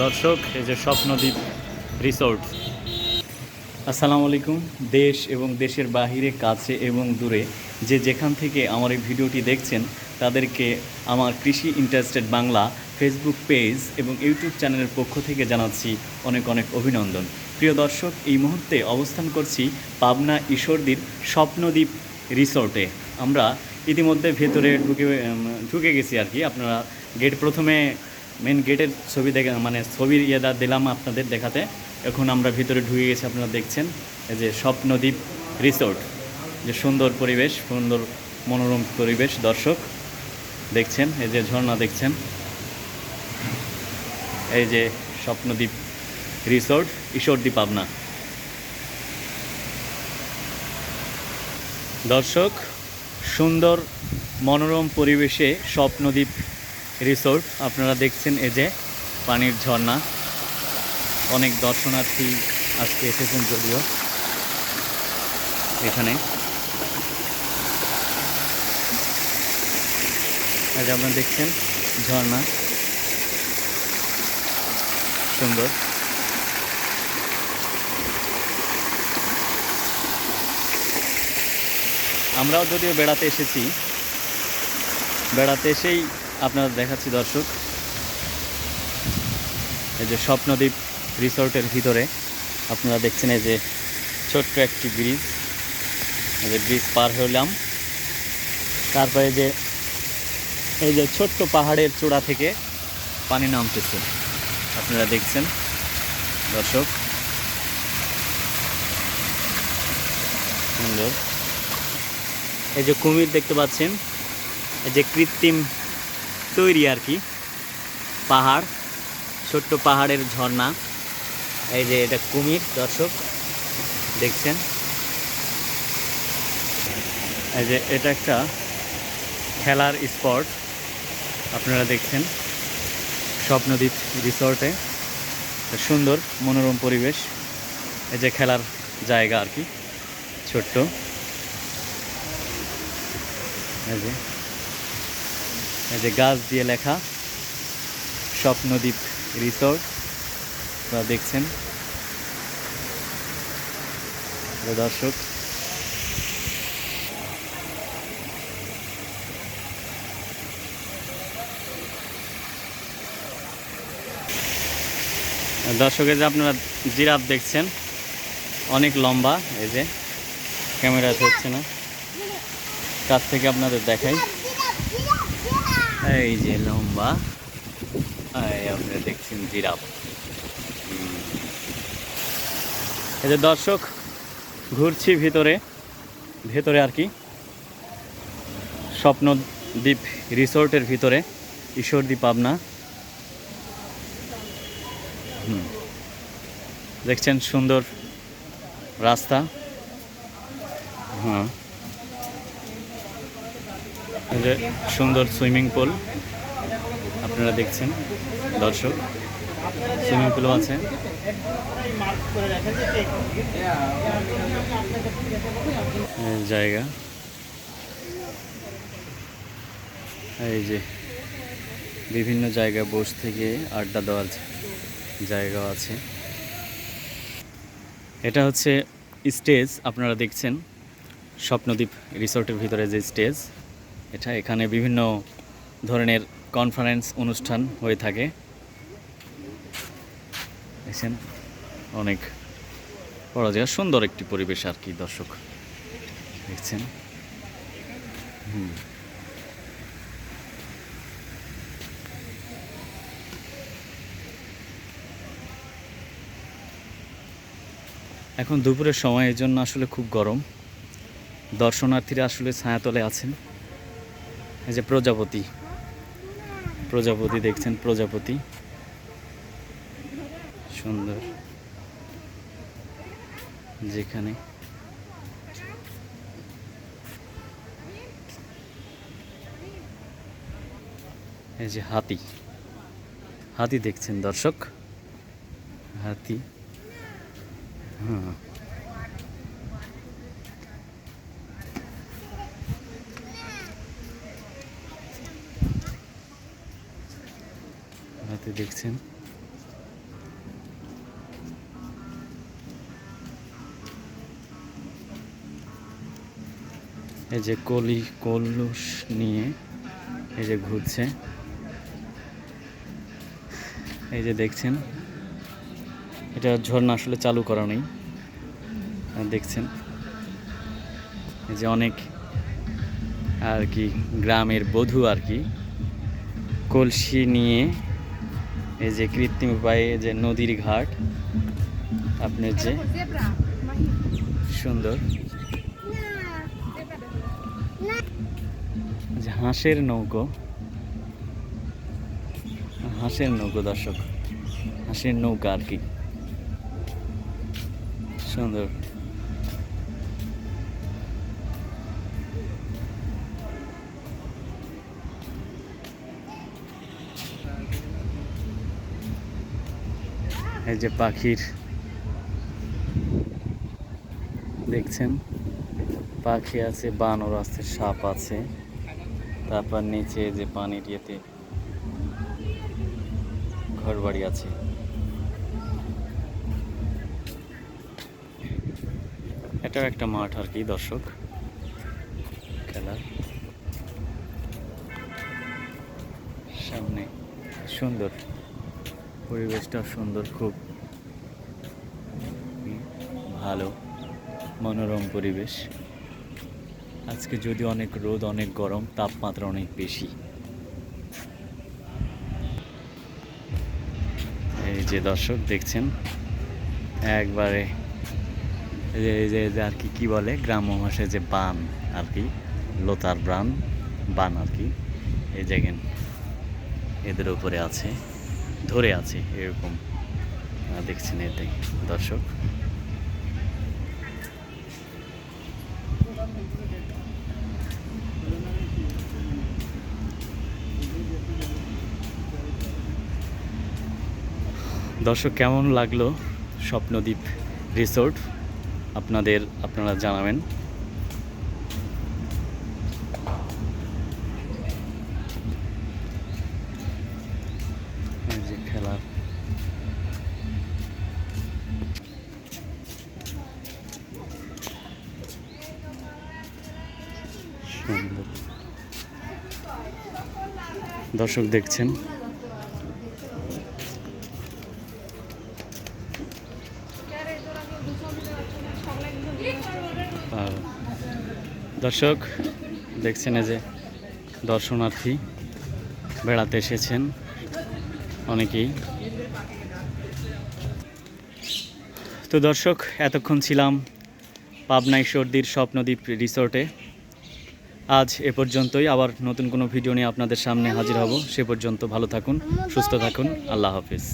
দর্শক, এই যে স্বপ্নদ্বীপ রিসোর্ট। আসসালামু আলাইকুম। দেশ এবং দেশের বাহিরে, কাছে এবং দূরে যে যেখান থেকে আমার এই ভিডিওটি দেখছেন, তাদেরকে আমার কৃষি ইন্টারেস্টেড বাংলা ফেসবুক পেজ এবং ইউটিউব চ্যানেলের পক্ষ থেকে জানাচ্ছি অনেক অনেক অভিনন্দন। প্রিয় দর্শক, এই মুহূর্তে অবস্থান করছি পাবনা ঈশ্বরদীর স্বপ্নদ্বীপ রিসোর্টে। আমরা ইতিমধ্যে ভেতরে ঢুকে ঢুকে গেছি আর কি। আপনারা গেট প্রথমে মেন গেটের ছবি দেখে মানে ছবির ইয়েটা দিলাম আপনাদের দেখাতে। এখন আমরা ভিতরে ঢুকে গেছি, আপনারা দেখছেন। এই যে স্বপ্নদ্বীপ রিসোর্ট যে সুন্দর পরিবেশ, সুন্দর মনোরম পরিবেশ, দর্শক, দেখছেন? এই যে ঝর্ণা দেখছেন? এই যে স্বপ্নদ্বীপ রিসোর্ট ঈশ্বরদ্বীপ পাবনা। দর্শক, সুন্দর মনোরম পরিবেশে স্বপ্নদ্বীপ রিসোর্ট। আপনারা দেখছেন এই যে পানির ঝর্ণা। অনেক দর্শনার্থী আজকে এসেছেন যদিও এখানে। যে আপনারা দেখছেন ঝর্ণা। সুন্দর। আমরাও যদিও বেড়াতে এসেছি, বেড়াতে এসেই আপনারা দেখাচ্ছি দর্শক। এই যে স্বপ্নদ্বীপ রিসোর্টের ভিতরে আপনারা দেখছেন এই যে ছোট্ট একটি ব্রিজ। এই যে ব্রিজ পার হইলাম। তারপরে যে এই যে ছোট্ট পাহাড়ের চূড়া থেকে পানি নামতেছে। আপনারা দেখছেন, দর্শক। সুন্দর। এই যে কুমির দেখতে পাচ্ছেন, এই যে কৃত্রিম তৈরি আর কি। পাহাড়, ছোট্ট পাহাড়ের ঝর্ণা। এই যে এটা কুমির, দর্শক, দেখছেন? এই যে এটা একটা খেলার স্পট। আপনারা দেখছেন স্বপ্নদ্বীপ রিসর্টে। সুন্দর মনোরম পরিবেশ। এই যে খেলার জায়গা আর কি, ছোট্ট। এই যে এই যে গাছ দিয়ে লেখা স্বপ্নদ্বীপ রিসোর্ট, আপনারা দেখছেন। দর্শক দর্শকের যে আপনারা জিরাফ দেখছেন, অনেক লম্বা, এই যে ক্যামেরাতে হচ্ছে না। কাছ থেকে আপনাদের দেখাই। এই যে লম্বা। আপনারা দেখছেন হুম। এই দর্শক, ঘুরছি ভিতরে। ভেতরে আর কি। স্বপ্নদ্বীপ রিসোর্টের ভিতরে ঈশ্বরদ্বীপ পাবনা। দেখছেন সুন্দর রাস্তা। হ্যাঁ। যে সুন্দর সুইমিং পুল আপনারা দেখছেন, দর্শক। সুইমিং পুলও আছে। জায়গা। এই যে বিভিন্ন জায়গায় বস থেকে আড্ডা দেওয়ার জায়গা আছে। এটা হচ্ছে স্টেজ, আপনারা দেখছেন স্বপ্নদ্বীপ রিসোর্টের ভিতরে যে স্টেজ। এটা এখানে বিভিন্ন ধরনের কনফারেন্স অনুষ্ঠান হয়ে থাকে। দেখছেন? অনেক বড় জায়গা সুন্দর একটি পরিবেশ আর কি, দর্শক। দেখছেন? হুম। এখন দুপুরের সময় এই জন্য আসলে খুব গরম। দর্শনার্থীরা আসলে ছায়াতলে আছেন। এই যে প্রজাপতি। প্রজাপতি দেখছেন, প্রজাপতি। সুন্দর। যেখানে। এই যে হাতি। হাতি দেখছেন দর্শক। হাতি। হ্যাঁ। দেখছেন। এই যে কলি কলুস নিয়ে এই যে ঘুরছে। এই যে দেখছেন, এটা ঝর্ণা আসলে চালু করা নেই। দেখছেন, এই যে অনেক আর কি গ্রামের বধূ আর কি কলসি নিয়ে এই যে কৃত্রিম উপায়ে যে নদীর ঘাট, আপনার যে সুন্দর। হাঁসের নৌকো। হাঁসের নৌকো, দর্শক। হাঁসের নৌকা আর কি। সুন্দর। এই যে পাখির দেখছেন? পাখি আছে, বানর আছে, সাপ আছে। তারপর নিচে যে পানির ইয়েতে ঘর বাড়ি আছে। এটাও একটা মাঠ আর কি, দর্শক। খেলার। সামনে সুন্দর। পরিবেশটা সুন্দর, খুব ভালো, মনোরম পরিবেশ। আজকে যদি অনেক রোদ, অনেক গরম, তাপমাত্রা অনেক বেশি। এই যে দর্শক, দেখছেন? একবারে যে আর কি কি বলে? গ্রাম্য ভাষায় যে বান আর কি, লোতার ব্রান বান আর কি। এই দেখেন, এদের উপরে আছে। ধরে আছে এরকম দেখছেন এতে দর্শক। দর্শক কেমন লাগল স্বপ্নদ্বীপ রিসোর্ট? আপনাদের আপনারা জানাবেন। দর্শক দেখছেন। দর্শক, দেখছেন যে দর্শনার্থী বেড়াতে এসেছেন অনেকেই। তো দর্শক, এতক্ষণ ছিলাম পাবনা ঈশ্বরদীর স্বপ্নদ্বীপ রিসোর্টে। আজ এ পর্যন্তই। আবার নতুন কোনো ভিডিও নিয়ে আপনাদের সামনে হাজির হব। সে পর্যন্ত ভালো থাকুন, সুস্থ থাকুন। আল্লাহ হাফিজ।